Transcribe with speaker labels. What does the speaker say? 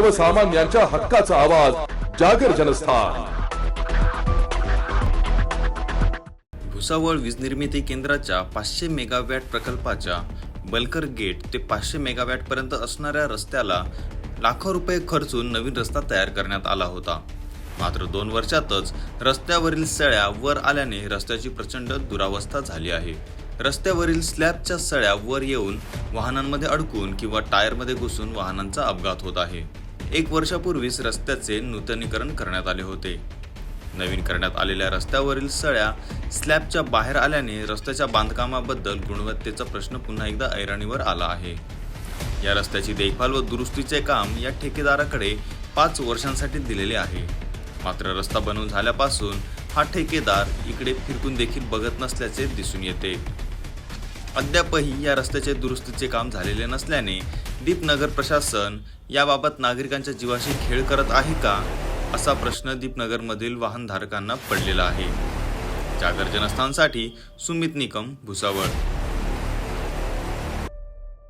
Speaker 1: सर्वसामान्यांच्या हक्काचा आवाज जागर जनस्थान.
Speaker 2: भुसावळ वीज निर्मिती केंद्राच्या पाचशे मेगावॅट प्रकल्पाच्या बलकर गेट ते पाचशे मेगावॅट पर्यंत असणाऱ्या रस्त्याला लाखो रुपये खर्चून नवीन रस्ता तयार करण्यात आला होता. मात्र दोन वर्षातच रस्त्यावरील सळ्या वर आल्याने रस्त्याची प्रचंड दुरावस्था झाली आहे. रस्त्यावरील स्लॅबच्या सळ्या वर येऊन वाहनांमध्ये अडकून किंवा टायरमध्ये घुसून वाहनांचा अपघात होत आहे. एक वर्षापूर्वीच रस्त्याचे नूतनीकरण करण्यात आले होते. नवीन करण्यात आलेल्या रस्त्यावरील सळ्या स्लॅबच्या बाहेर आल्याने रस्त्याच्या बांधकामाबद्दल गुणवत्तेचा प्रश्न पुन्हा एकदा ऐरणीवर आला आहे. या रस्त्याची देखभाल व दुरुस्तीचे काम या ठेकेदाराकडे पाच वर्षांसाठी दिलेले आहे. मात्र रस्ता बनवून झाल्यापासून हा ठेकेदार इकडे फिरकून देखील बघत नसल्याचे दिसून येते. अद्यापही या रस्त्याचे दुरुस्तीचे काम झालेले नसल्याने दीपनगर प्रशासन याबाबत नागरिकांच्या जीवाशी खेळ करत आहे का असा प्रश्न दीपनगरमधील वाहनधारकांना पडलेला आहे. जागर जनस्थानसाठी सुमित निकम भुसावळ.